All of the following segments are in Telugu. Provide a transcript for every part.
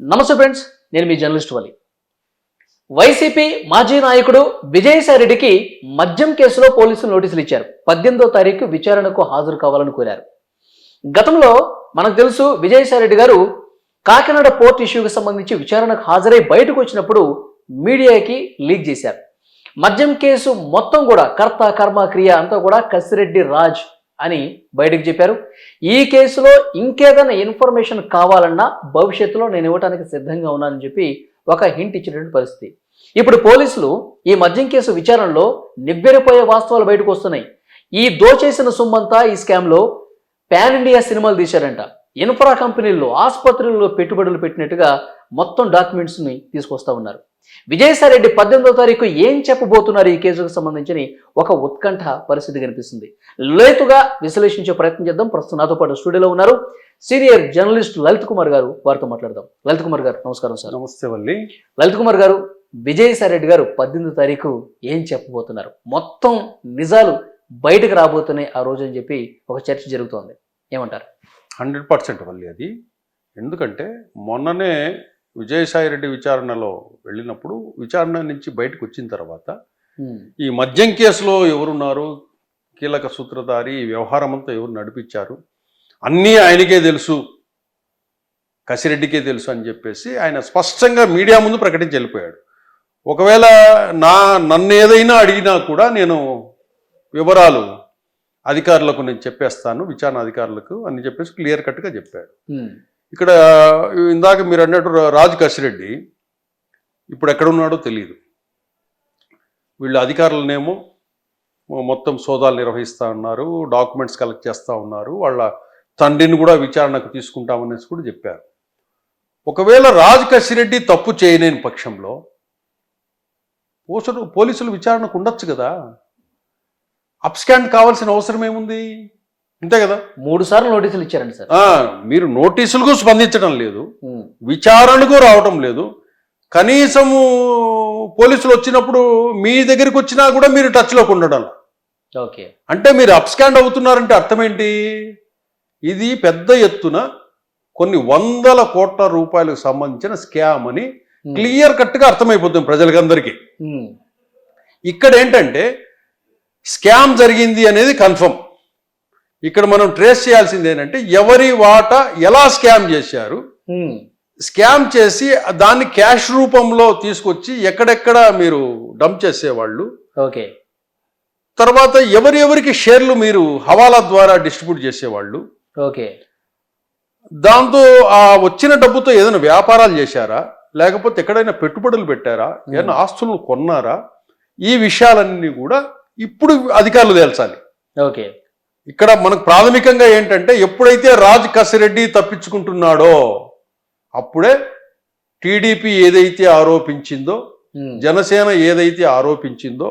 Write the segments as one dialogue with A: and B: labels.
A: నమస్తే ఫ్రెండ్స్ నేను మీ జర్నలిస్ట్ వలి. వైసీపీ మాజీ నాయకుడు విజయసాయి రెడ్డికి మద్యం కేసులో పోలీసులు నోటీసులు ఇచ్చారు. పద్దెనిమిదో తారీఖు విచారణకు హాజరు కావాలని కోరారు. గతంలో మనకు తెలుసు విజయసాయి రెడ్డి గారు కాకినాడ పోర్ట్ ఇష్యూకి సంబంధించి విచారణకు హాజరై బయటకు వచ్చినప్పుడు మీడియాకి లీక్ చేశారు. మద్యం కేసు మొత్తం కూడా కర్త కర్మ క్రియ అంతా కూడా కసిరెడ్డి రాజ్ అని బయటకు చెప్పారు. ఈ కేసులో ఇంకేదైనా ఇన్ఫర్మేషన్ కావాలన్నా భవిష్యత్తులో నేను ఇవ్వడానికి సిద్ధంగా ఉన్నానని చెప్పి ఒక హింట్ ఇచ్చినటువంటి పరిస్థితి. ఇప్పుడు పోలీసులు ఈ మద్యం కేసు విచారణలో నివ్వెరపోయే వాస్తవాలు బయటకు వస్తున్నాయి. ఈ దోచేసిన సొమ్మంతా ఈ స్కామ్లో పాన్ ఇండియా సినిమాలు తీశారంట. ఇన్ఫ్రా కంపెనీల్లో ఆసుపత్రుల్లో పెట్టుబడులు పెట్టినట్టుగా మొత్తం డాక్యుమెంట్స్ని తీసుకొస్తా ఉన్నారు. విజయసాయి రెడ్డి పద్దెనిమిదో తారీఖు ఏం చెప్పబోతున్నారు ఈ కేసుకు సంబంధించి ఒక ఉత్కంఠ పరిస్థితి కనిపిస్తుంది. లేతుగా విశ్లేషించే ప్రయత్నం చేద్దాం. ప్రస్తుతం నాతో పాటు స్టూడియోలో ఉన్నారు సీనియర్ జర్నలిస్ట్ లలిత్ కుమార్ గారు. వారితో మాట్లాడదాం. లలిత్ కుమార్ గారు నమస్కారం సార్.
B: నమస్తే వల్లి.
A: లలిత్ కుమార్ గారు విజయసాయి రెడ్డి గారు పద్దెనిమిదో తారీఖు ఏం చెప్పబోతున్నారు? మొత్తం నిజాలు బయటకు రాబోతున్నాయి ఆ రోజు అని చెప్పి ఒక చర్చ జరుగుతోంది. ఏమంటారు?
B: హండ్రెడ్ పర్సెంట్ వల్లి అది. ఎందుకంటే మొన్ననే విజయసాయి రెడ్డి విచారణలో వెళ్ళినప్పుడు విచారణ నుంచి బయటకు వచ్చిన తర్వాత ఈ మద్యం కేసులో ఎవరున్నారు? కీలక సూత్రధారి ఈ వ్యవహారం అంతా ఎవరు నడిపించారు? అన్నీ ఆయనకే తెలుసు. కసిరెడ్డికే తెలుసు అని చెప్పేసి ఆయన స్పష్టంగా మీడియా ముందు ప్రకటించి వెళ్ళిపోయాడు. ఒకవేళ నా నన్ను ఏదైనా అడిగినా కూడా నేను వివరాలు అధికారులకు నేను చెప్పేస్తాను విచారణ అధికారులకు అని చెప్పేసి క్లియర్ కట్గా చెప్పాడు. ఇక్కడ ఇందాక మీరు అన్నట్టు రాజ్ రాజు కసిరెడ్డి ఇప్పుడు ఎక్కడ ఉన్నాడో తెలియదు వీళ్ళు అధికారులనేమో మొత్తం సోదాలు నిర్వహిస్తూ ఉన్నారు డాక్యుమెంట్స్ కలెక్ట్ చేస్తూ ఉన్నారు వాళ్ళ తండ్రిని కూడా విచారణకు తీసుకుంటామనేసి కూడా చెప్పారు. ఒకవేళ రాజ్ కసిరెడ్డి తప్పు చేయలేని పక్షంలో పోలీసులు పోలీసులు విచారణకు ఉండొచ్చు కదా. అప్స్కాండ్ కావాల్సిన అవసరం ఏముంది? అంతే కదా?
A: మూడు సార్లు నోటీసులు ఇచ్చారండి సార్.
B: మీరు నోటీసులకు స్పందించడం లేదు విచారణకు రావటం లేదు. కనీసము పోలీసులు వచ్చినప్పుడు మీ దగ్గరికి వచ్చినా కూడా మీరు టచ్లోకి ఉండడం.
A: ఓకే.
B: అంటే మీరు అప్స్కాండ్ అవుతున్నారంటే అర్థం ఏంటి ఇది పెద్ద ఎత్తున కొన్ని వందల కోట్ల రూపాయలకు సంబంధించిన స్కామ్ అని క్లియర్ కట్గా అర్థమైపోతుంది ప్రజలకందరికీ. ఇక్కడ ఏంటంటే స్కామ్ జరిగింది అనేది కన్ఫర్మ్. ఇక్కడ మనం ట్రేస్ చేయాల్సింది ఏంటంటే ఎవరి వాటా ఎలా స్కామ్ చేశారు స్కామ్ చేసి దాన్ని క్యాష్ రూపంలో తీసుకొచ్చి ఎక్కడెక్కడ మీరు డంప్ చేసేవాళ్ళు.
A: ఓకే.
B: తర్వాత ఎవరి ఎవరికి షేర్లు మీరు హవాలా ద్వారా డిస్ట్రిబ్యూట్ చేసేవాళ్ళు.
A: ఓకే.
B: దాంతో ఆ వచ్చిన డబ్బుతో ఏదైనా వ్యాపారాలు చేశారా లేకపోతే ఎక్కడైనా పెట్టుబడులు పెట్టారా ఏదైనా ఆస్తులను కొన్నారా ఈ విషయాలన్నీ కూడా ఇప్పుడు అధికారులు తేల్చాలి.
A: ఓకే.
B: ఇక్కడ మనకు ప్రాథమికంగా ఏంటంటే ఎప్పుడైతే రాజ్ కసిరెడ్డి తప్పించుకుంటున్నాడో అప్పుడే టీడీపీ ఏదైతే ఆరోపించిందో
A: ఉమ్,
B: జనసేన ఏదైతే ఆరోపించిందో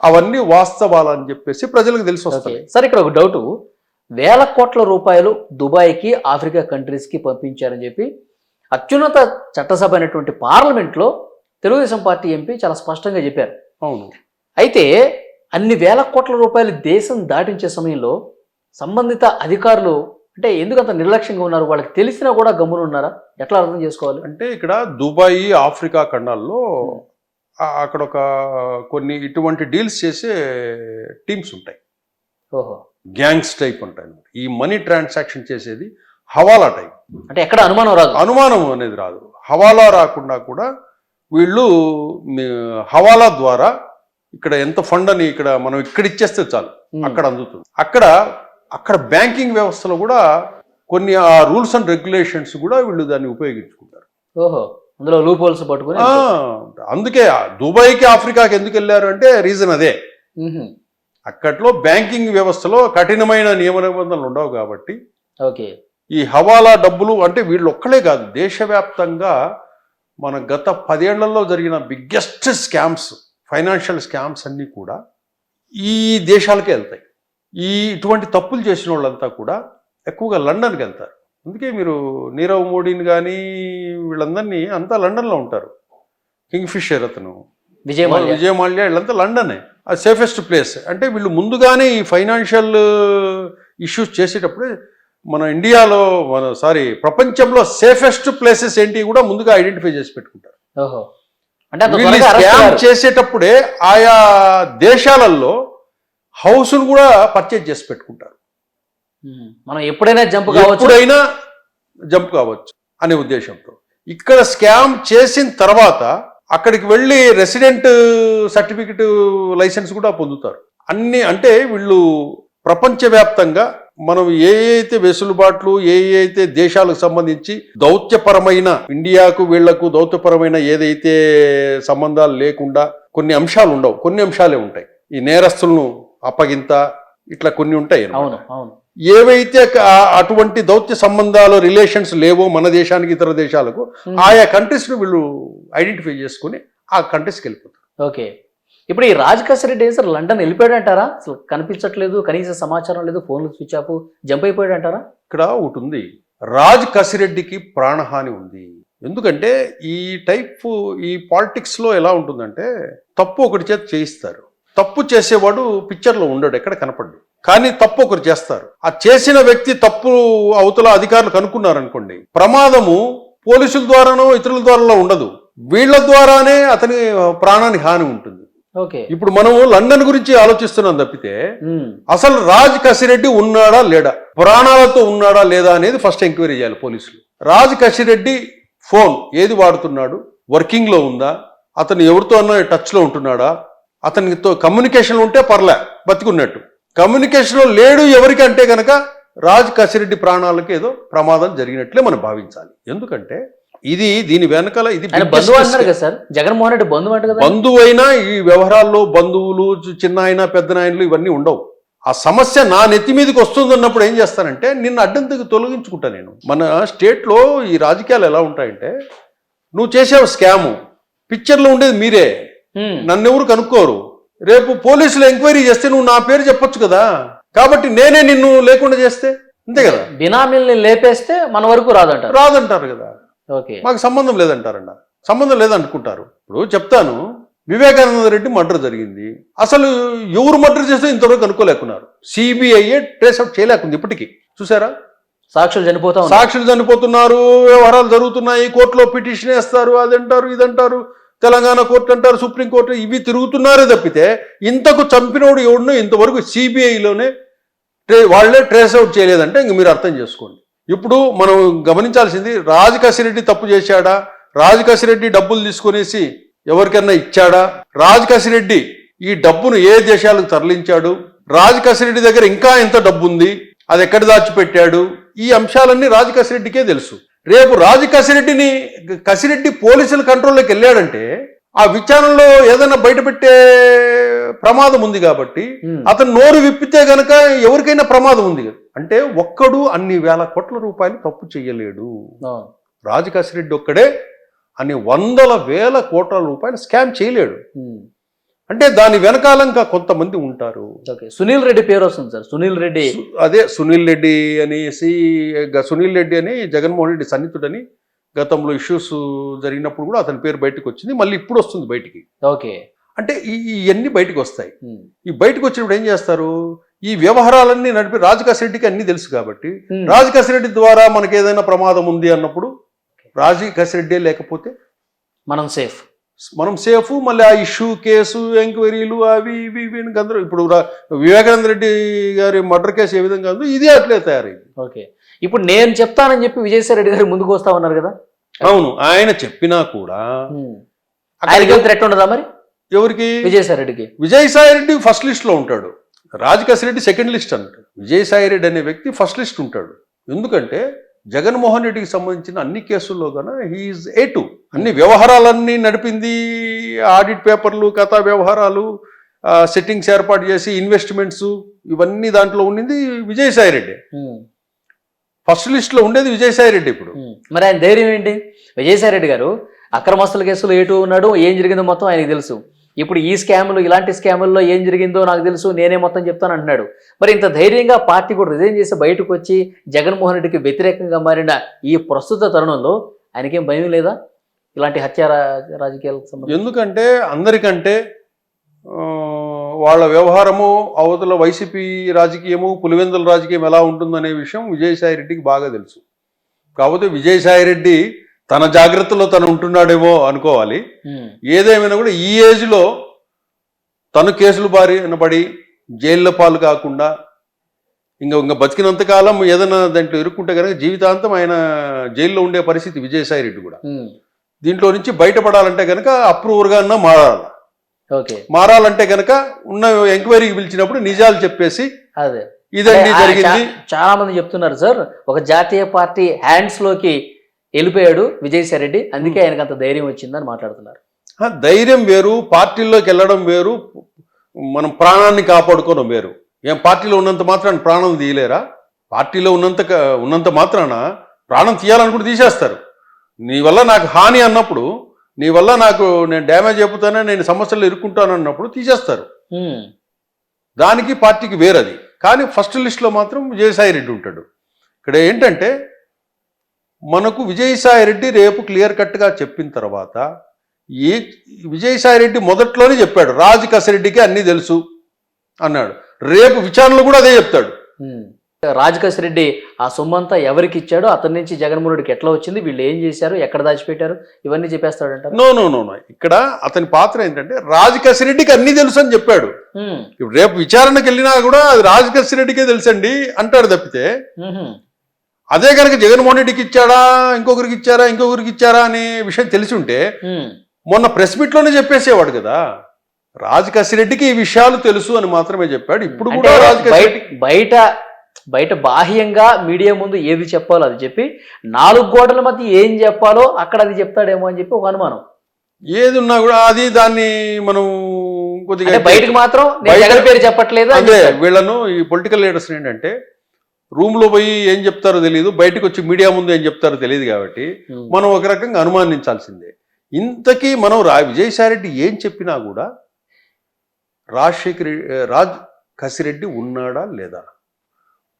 B: అవన్నీ వాస్తవాలని చెప్పేసి ప్రజలకు తెలిసి వస్తాయి.
A: సార్ ఇక్కడ ఒక డౌట్ వేల కోట్ల రూపాయలు దుబాయ్కి ఆఫ్రికా కంట్రీస్కి పంపించారని చెప్పి అత్యున్నత చట్టసభ అయినటువంటి పార్లమెంట్లో తెలుగుదేశం పార్టీ ఎంపీ చాలా స్పష్టంగా చెప్పారు.
B: అవును.
A: అయితే అన్ని వేల కోట్ల రూపాయలు దేశం దాటించే సమయంలో సంబంధిత అధికారులు అంటే ఎందుకు అంత నిర్లక్ష్యంగా ఉన్నారు? వాళ్ళకి తెలిసినా కూడా గమ్మున ఉన్నారా? ఎట్లా అర్థం చేసుకోవాలి?
B: అంటే ఇక్కడ దుబాయ్ ఆఫ్రికా ఖండాల్లో అక్కడ ఒక కొన్ని ఇటువంటి డీల్స్ చేసే టీమ్స్ ఉంటాయి.
A: ఓహో.
B: గ్యాంగ్స్ టైప్ ఉంటాయి. ఈ మనీ ట్రాన్సాక్షన్ చేసేది హవాలా టైప్.
A: అంటే ఎక్కడ అనుమానం రాదు?
B: అనుమానం అనేది రాదు. హవాలా రాకుండా కూడా వీళ్ళు హవాలా ద్వారా ఇక్కడ ఎంత ఫండ్ అని ఇక్కడ మనం ఇక్కడ ఇచ్చేస్తే చాలు. అక్కడ అందుతుంది. అక్కడ అక్కడ బ్యాంకింగ్ వ్యవస్థలో కూడా కొన్ని ఆ రూల్స్ అండ్ రెగ్యులేషన్స్ కూడా వీళ్ళు దాన్ని ఉపయోగించుకుంటారు.
A: ఓహో అందులో లూప్ హోల్స్ పట్టుకుని
B: అందుకే దుబాయ్కి ఆఫ్రికాకి ఎందుకు వెళ్ళారు అంటే రీజన్ అదే. అక్కట్లో బ్యాంకింగ్ వ్యవస్థలో కఠినమైన నియమ నిబంధనలు ఉండవు కాబట్టి
A: ఓకే.
B: ఈ హవాలా డబ్బులు అంటే వీళ్ళు ఒక్కలే కాదు దేశవ్యాప్తంగా మన గత పదేళ్ళలో జరిగిన బిగ్గెస్ట్ స్కామ్స్ ఫైనాన్షియల్ స్కామ్స్ అన్నీ కూడా ఈ దేశాలకే వెళ్తాయి. ఈ ఇటువంటి తప్పులు చేసిన వాళ్ళంతా కూడా ఎక్కువగా లండన్కి వెళ్తారు. అందుకే మీరు నీరవ్ మోడీని కానీ వీళ్ళందరినీ అంతా లండన్లో ఉంటారు. కింగ్ ఫిషర్ అతను.
A: విజయ్ మాల్యా
B: విజయ్ మాల్యా వీళ్ళంతా లండనే. ఆ సేఫెస్ట్ ప్లేస్. అంటే వీళ్ళు ముందుగానే ఈ ఫైనాన్షియల్ ఇష్యూస్ చేసేటప్పుడే మన ఇండియాలో మన సారీ ప్రపంచంలో సేఫెస్ట్ ప్లేసెస్ ఏంటి కూడా ముందుగా ఐడెంటిఫై చేసి పెట్టుకుంటారు.
A: ఓహో. అంటే
B: స్కామ్. చేసేటప్పుడే ఆయా దేశాలలో హౌస్ను కూడా పర్చేజ్ చేసి పెట్టుకుంటారు.
A: మనం ఎప్పుడైనా జంప్ కావచ్చు
B: ఎప్పుడైనా జంప్ కావచ్చు అనే ఉద్దేశంతో ఇక్కడ స్కామ్ చేసిన తర్వాత అక్కడికి వెళ్ళి రెసిడెంట్ సర్టిఫికెట్ లైసెన్స్ కూడా పొందుతారు అన్ని అంటే వీళ్ళు ప్రపంచవ్యాప్తంగా మనం ఏ అయితే వెసులుబాట్లు ఏ అయితే దేశాలకు సంబంధించి దౌత్యపరమైన ఇండియాకు వీళ్ళకు దౌత్యపరమైన ఏదైతే సంబంధాలు లేకుండా కొన్ని అంశాలు ఉండవు. కొన్ని అంశాలే ఉంటాయి. ఈ నేరస్తులను అప్పగింత ఇట్లా కొన్ని ఉంటాయి.
A: అవును అవును.
B: ఏవైతే అటువంటి దౌత్య సంబంధాలు రిలేషన్స్ లేవో మన దేశానికి ఇతర దేశాలకు. ఆయా కంట్రీస్ను వీళ్ళు ఐడెంటిఫై చేసుకుని ఆ కంట్రీస్కి వెళ్ళిపోతారు.
A: ఓకే. ఇప్పుడు ఈ రాజ్ రెడ్డి సార్ లండన్ వెళ్ళిపోయాడు అంటారా అసలు కనిపించట్లేదు కనీస సమాచారం లేదు ఫోన్లు స్విచ్ ఆఫ్ జంప్ అయిపోయాడు అంటారా
B: ఇక్కడ ఒకటి ఉంది. రాజ్ కసిరెడ్డికి ప్రాణహాని ఉంది. ఎందుకంటే ఈ టైప్ ఈ పాలిటిక్స్లో ఎలా ఉంటుందంటే తప్పు ఒకటి చేత చేయిస్తారు. తప్పు చేసేవాడు పిక్చర్లో ఉండడు ఎక్కడ కనపడ్డు. కానీ తప్పు ఒకరు చేస్తారు. ఆ చేసిన వ్యక్తి తప్పు అవతల అధికారులు కనుక్కున్నారనుకోండి ప్రమాదము పోలీసుల ద్వారానో ఇతరుల ద్వారాలో ఉండదు. వీళ్ళ ద్వారానే అతని ప్రాణానికి హాని ఉంటుంది. ఇప్పుడు మనము లండన్ గురించి ఆలోచిస్తున్నాం తప్పితే. అసలు రాజ్ కసిరెడ్డి ఉన్నాడా లేడా? ప్రాణాలతో ఉన్నాడా లేదా అనేది ఫస్ట్ ఎంక్వైరీ చేయాలి పోలీసులు. రాజ్ కసిరెడ్డి ఫోన్ ఏది వాడుతున్నాడు? వర్కింగ్లో ఉందా? అతను ఎవరితో అన్న టచ్లో ఉంటున్నాడా? అతనితో కమ్యూనికేషన్ ఉంటే పర్లే బతికున్నట్టు. కమ్యూనికేషన్లో లేడు ఎవరికి అంటే గనక రాజ్ కసిరెడ్డి ప్రాణాలకు ఏదో ప్రమాదం జరిగినట్లే మనం భావించాలి. ఎందుకంటే ఇది దీని వెనకాల ఇది
A: బంధువు అన్నారు. కదా సార్? జగన్మోహన్ రెడ్డి బంధువు అంట కదా?
B: బంధువైనా ఈ వ్యవహారాల్లో బంధువులు చిన్న ఆయన పెద్ద నాయనలు ఇవన్నీ ఉండవు. ఆ సమస్య నా నెత్తి మీదకి వస్తుందన్నప్పుడు ఏం చేస్తానంటే నిన్ను అడ్డంతికి తొలగించుకుంటా నేను. మన స్టేట్లో ఈ రాజకీయాలు ఎలా ఉంటాయంటే నువ్వు చేసావు స్కాము. పిక్చర్లో ఉండేది మీరే. నన్నెవరు కనుక్కోరు. రేపు పోలీసులు ఎంక్వైరీ చేస్తే నువ్వు నా పేరు చెప్పొచ్చు కదా. కాబట్టి నేనే నిన్ను లేకుండా చేస్తే? అంతే కదా?
A: బినామీల్ని లేపేస్తే మన వరకు రాదంటారు.
B: రాదంటారు కదా. మాకు సంబంధం లేదంటారంట సంబంధం లేదనుకుంటారు. ఇప్పుడు చెప్తాను వివేకానంద రెడ్డి మర్డర్ జరిగింది. అసలు ఎవరు మర్డర్ చేస్తే ఇంతవరకు అనుకోలేకున్నారు. సిబిఐఏ ట్రేస్ అవుట్ చేయలేకుంది ఇప్పటికీ. చూసారా?
A: సాక్షులు చనిపోతా
B: సాక్షులు చనిపోతున్నారు వ్యవహారాలు జరుగుతున్నాయి కోర్టులో పిటిషన్ వేస్తారు అదంటారు ఇదంటారు తెలంగాణ కోర్టు అంటారు సుప్రీం కోర్టు ఇవి తిరుగుతున్నారే తప్పితే ఇంతకు చంపినోడు ఎవడునో ఇంతవరకు సిబిఐలోనే ట్రే వాళ్ళే ట్రేస్ అవుట్ చేయలేదంటే ఇంక మీరు అర్థం చేసుకోండి. ఇప్పుడు మనం గమనించాల్సింది రాజ్ కసిరెడ్డి తప్పు చేశాడా? రాజ్ డబ్బులు తీసుకునేసి ఎవరికైనా ఇచ్చాడా? రాజ్ కసిరెడ్డి ఈ డబ్బును ఏ దేశాలకు తరలించాడు? రాజ్ కసిరెడ్డి దగ్గర ఇంకా ఎంత డబ్బు ఉంది అది ఎక్కడ దాచిపెట్టాడు? ఈ అంశాలన్నీ రాజ్ కసిరెడ్డికే తెలుసు. రేపు రాజ్ కసిరెడ్డిని కసిరెడ్డి పోలీసుల కంట్రోల్లోకి వెళ్ళాడంటే ఆ విచారణలో ఏదైనా బయటపెట్టే ప్రమాదం ఉంది కాబట్టి. అతను నోరు విప్పితే గనక ఎవరికైనా ప్రమాదం ఉంది. అంటే ఒక్కడు అన్ని వేల కోట్ల రూపాయలు తప్పు చేయలేడు. రాజకాశిరెడ్డి ఒక్కడే అన్ని వందల వేల కోట్ల రూపాయలు స్కామ్ చేయలేడు. అంటే దాని వెనకాల ఇంకా కొంతమంది ఉంటారు.
A: ఓకే. సునీల్ రెడ్డి పేరు వస్తుంది సార్. సునీల్ రెడ్డి.
B: అదే సునీల్ రెడ్డి అనేసి సునీల్ రెడ్డి అని జగన్మోహన్ రెడ్డి సన్నిహితుడని గతంలో ఇష్యూస్ జరిగినప్పుడు కూడా అతని పేరు బయటకు వచ్చింది. మళ్ళీ ఇప్పుడు వస్తుంది బయటికి.
A: ఓకే.
B: అంటే ఈ ఇవన్నీ బయటకు వస్తాయి. ఈ బయటకు వచ్చినప్పుడు ఏం చేస్తారు? ఈ వ్యవహారాలన్నీ నడిపి రాజకాశిరెడ్డికి అన్ని తెలుసు కాబట్టి. రాజకాశిరెడ్డి ద్వారా మనకి ఏదైనా ప్రమాదం ఉంది అన్నప్పుడు రాజకాశిరెడ్డి లేకపోతే
A: మనం సేఫ్
B: మనం సేఫ్ మళ్ళీ ఆ ఇష్యూ కేసు ఎంక్వైరీలు అవి ఇవి ఇవి. ఇప్పుడు వివేకానంద రెడ్డి గారి మర్డర్ కేసు ఏ విధంగా ఉందో ఇది అట్లే తయారైంది.
A: ఓకే. ఇప్పుడు నేను చెప్తానని చెప్పి విజయసాయి రెడ్డి గారు ముందుకు వస్తా ఉన్నారు కదా?
B: అవును ఆయన చెప్పినా కూడా
A: ఆయనకి థ్రెట్ ఉండదా మరి?
B: ఎవరికి?
A: విజయసాయి రెడ్డికి.
B: విజయసాయి రెడ్డి ఫస్ట్ లిస్ట్లో ఉంటాడు. రాజకాశి రెడ్డి సెకండ్ లిస్ట్ అంటాడు. విజయసాయి రెడ్డి అనే వ్యక్తి ఫస్ట్ లిస్ట్ ఉంటాడు. ఎందుకంటే జగన్మోహన్ రెడ్డికి సంబంధించిన అన్ని కేసుల్లో కన్నా హీఈస్ ఏ టూ అన్ని వ్యవహారాలన్నీ నడిపింది ఆడిట్ పేపర్లు కథా వ్యవహారాలు సెట్టింగ్స్ ఏర్పాటు చేసి ఇన్వెస్ట్మెంట్స్ ఇవన్నీ దాంట్లో ఉండింది విజయసాయి రెడ్డి. ఫస్ట్ లిస్ట్లో ఉండేది విజయసాయి రెడ్డి ఇప్పుడు.
A: మరి ఆయన ధైర్యం ఏంటి? విజయసాయి రెడ్డి గారు అక్రమస్తుల కేసులో ఏటు ఉన్నాడు ఏం జరిగిందో మొత్తం ఆయనకు తెలుసు. ఇప్పుడు ఈ స్కాములు ఇలాంటి స్కాముల్లో ఏం జరిగిందో నాకు తెలుసు నేనే మొత్తం చెప్తాను అంటున్నాడు. మరి ఇంత ధైర్యంగా పార్టీ కూడా రిజైన్ చేసి బయటకు వచ్చి జగన్మోహన్ రెడ్డికి వ్యతిరేకంగా మారిన ఈ ప్రస్తుత తరుణంలో ఆయనకేం భయం లేదా? ఇలాంటి హత్య రాజకీయాలకు సంబంధించి.
B: ఎందుకంటే అందరికంటే వాళ్ళ వ్యవహారము అవతల వైసీపీ రాజకీయము పులివెందుల రాజకీయం ఎలా ఉంటుందనే విషయం విజయసాయి రెడ్డికి బాగా తెలుసు. కాకపోతే విజయసాయి రెడ్డి తన జాగ్రత్తలో తను ఉంటున్నాడేమో అనుకోవాలి. ఏదేమైనా కూడా ఈ ఏజ్లో తను కేసులు బారిన పడి జైల్లో పాలు కాకుండా ఇంకా ఇంకా బతికినంత కాలం ఏదైనా దాంట్లో ఇరుక్కుంటే కనుక జీవితాంతం ఆయన జైల్లో ఉండే పరిస్థితి విజయసాయి రెడ్డి కూడా. దీంట్లో నుంచి బయటపడాలంటే కనుక అప్రూవర్గా అన్నా మారాలి. మారాలంటే కనుక ఉన్న ఎంక్వైరీకి పిలిచినప్పుడు నిజాలు చెప్పేసి
A: అదే.
B: ఇదండి జరిగింది.
A: చాలా మంది చెప్తున్నారు సార్ ఒక జాతీయ పార్టీ హ్యాండ్స్లోకి వెళ్ళిపోయాడు విజయసాయి రెడ్డి అందుకే ఆయనకు అంత ధైర్యం వచ్చిందని మాట్లాడుతున్నారు.
B: ధైర్యం వేరు పార్టీల్లోకి వెళ్ళడం వేరు మనం ప్రాణాన్ని కాపాడుకోవడం వేరు. ఏం పార్టీలో ఉన్నంత మాత్రాన ప్రాణం తీయలేరా? పార్టీలో ఉన్నంత ఉన్నంత మాత్రాన ప్రాణం తీయాలనుకుంటే తీసేస్తారు. నీ వల్ల నాకు హాని అన్నప్పుడు నీ వల్ల నాకు నేను డ్యామేజ్ అయిపోతానే నేను సమస్యలు ఇరుక్కుంటాను అన్నప్పుడు తీసేస్తారు దానికి పార్టీకి వేరది. కానీ ఫస్ట్ లిస్ట్లో మాత్రం విజయసాయి రెడ్డి ఉంటాడు. ఇక్కడ ఏంటంటే మనకు విజయసాయి రెడ్డి రేపు క్లియర్ కట్గా చెప్పిన తర్వాత ఏ విజయసాయి రెడ్డి మొదట్లోనే చెప్పాడు రాజు కసిరెడ్డికి అన్నీ తెలుసు అన్నాడు. రేపు విచారణలో కూడా అదే చెప్తాడు.
A: రాజకేశ్ రెడ్డి ఆ సొమ్మంతా ఎవరికి ఇచ్చాడో అతని నుంచి జగన్మోహన్ రెడ్డికి ఎట్లా వచ్చింది? వీళ్ళు ఏం చేశారు? ఎక్కడ దాచిపెట్టారు? ఇవన్నీ చెప్పేస్తాడంటారు.
B: No no no no. ఇక్కడ అతని పాత్ర ఏంటంటే రాజు కసిరెడ్డికి అన్నీ తెలుసు అని చెప్పాడు. ఇప్పుడు రేపు విచారణకు వెళ్ళినా కూడా అది రాజు కసిరెడ్డికే తెలుసండి అంటాడు తప్పితే. అదే కనుక జగన్మోహన్ రెడ్డికి ఇచ్చాడా? ఇంకొకరికి ఇచ్చారా? ఇంకొకరికి ఇచ్చారా అనే విషయం తెలిసి ఉంటే మొన్న ప్రెస్ మీట్లోనే చెప్పేసేవాడు కదా. రాజు కసిరెడ్డికి ఈ విషయాలు తెలుసు అని మాత్రమే చెప్పాడు. ఇప్పుడు కూడా రాజు
A: బయట బయట బాహ్యంగా మీడియా ముందు ఏది చెప్పాలో అది చెప్పి నాలుగు గోడల మధ్య ఏం చెప్పాలో అక్కడ అది చెప్తాడేమో అని చెప్పి ఒక అనుమానం.
B: ఏది ఉన్నా కూడా అది దాన్ని మనం కొద్దిగా
A: బయటకు మాత్రం జగన్ పేరు చెప్పట్లేదు
B: అదే. వీళ్ళను ఈ పొలిటికల్ లీడర్స్ ఏంటంటే రూమ్లో పోయి ఏం చెప్తారో తెలియదు బయటకు వచ్చి మీడియా ముందు ఏం చెప్తారో తెలియదు కాబట్టి మనం ఒక రకంగా అనుమానించాల్సిందే. ఇంతకీ మనం రా విజయసాయిరెడ్డి ఏం చెప్పినా కూడా రాజశేఖర్ రాజ్ కసిరెడ్డి ఉన్నాడా లేదా?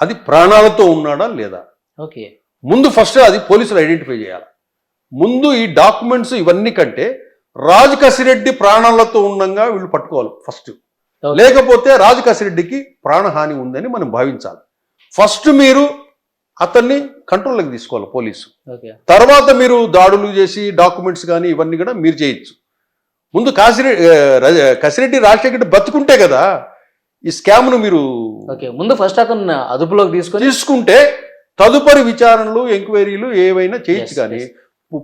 B: అది ప్రాణాలతో ఉన్నాడా లేదా?
A: ఓకే.
B: ముందు ఫస్ట్ అది పోలీసులు ఐడెంటిఫై చేయాలి. ముందు ఈ డాక్యుమెంట్స్ ఇవన్నీ కంటే రాజు కసిరెడ్డి ప్రాణాలతో ఉండంగా వీళ్ళు పట్టుకోవాలి ఫస్ట్. లేకపోతే రాజు కసిరెడ్డికి ప్రాణహాని ఉందని మనం భావించాలి. ఫస్ట్ మీరు అతన్ని కంట్రోల్లోకి తీసుకోవాలి పోలీసు.
A: ఓకే.
B: తర్వాత మీరు దాడులు చేసి డాక్యుమెంట్స్ కానీ ఇవన్నీ కూడా మీరు చేయొచ్చు. ముందు కాసిరెడ్డి కసిరెడ్డి రాజశేఖర్ బతుకుంటే కదా ఈ స్కామ్ను మీరు
A: ఓకే ముందు ఫస్ట్ అతను అదుపులోకి తీసుకొని
B: తీసుకుంటే తదుపరి విచారణలు ఎంక్వైరీలు ఏవైనా చేయొచ్చు కానీ.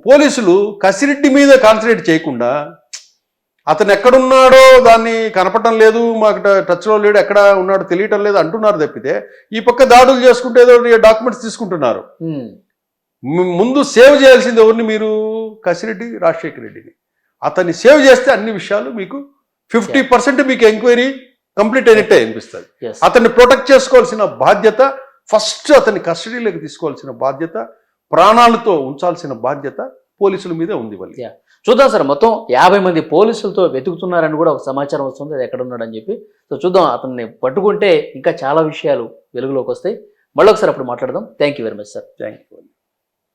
B: పోలీసులు కసిరెడ్డి మీద కాన్సన్ట్రేట్ చేయకుండా అతను ఎక్కడున్నాడో దాన్ని కనపడటం లేదు మాకు టచ్లో లేడు ఎక్కడ ఉన్నాడో తెలియటం లేదు అంటున్నారు తప్పితే ఈ పక్క దాడులు చేసుకుంటే ఏదో డాక్యుమెంట్స్ తీసుకుంటున్నారు. ము- ముందు సేవ్ చేయాల్సింది ఎవరిని మీరు? కసిరెడ్డి రాజశేఖర రెడ్డిని. అతన్ని సేవ్ చేస్తే అన్ని విషయాలు మీకు ఫిఫ్టీ పర్సెంట్ మీకు ఎంక్వైరీ కంప్లీట్ అయినట్టే అనిపిస్తుంది. అతన్ని ప్రొటెక్ట్ చేసుకోవాల్సిన బాధ్యత ఫస్ట్ అతన్ని కస్టడీలోకి తీసుకోవాల్సిన బాధ్యత ప్రాణాలతో ఉంచాల్సిన బాధ్యత పోలీసుల మీదే ఉంది వాళ్ళు.
A: చూద్దాం సార్ మొత్తం యాభై మంది పోలీసులతో వెతుకుతున్నారని కూడా ఒక సమాచారం వస్తుంది అది ఎక్కడ ఉన్నాడని చెప్పి. సో చూద్దాం అతన్ని పట్టుకుంటే ఇంకా చాలా విషయాలు వెలుగులోకి వస్తాయి. మళ్ళీ ఒకసారి అప్పుడు మాట్లాడదాం. Thank you very much sir
B: thank you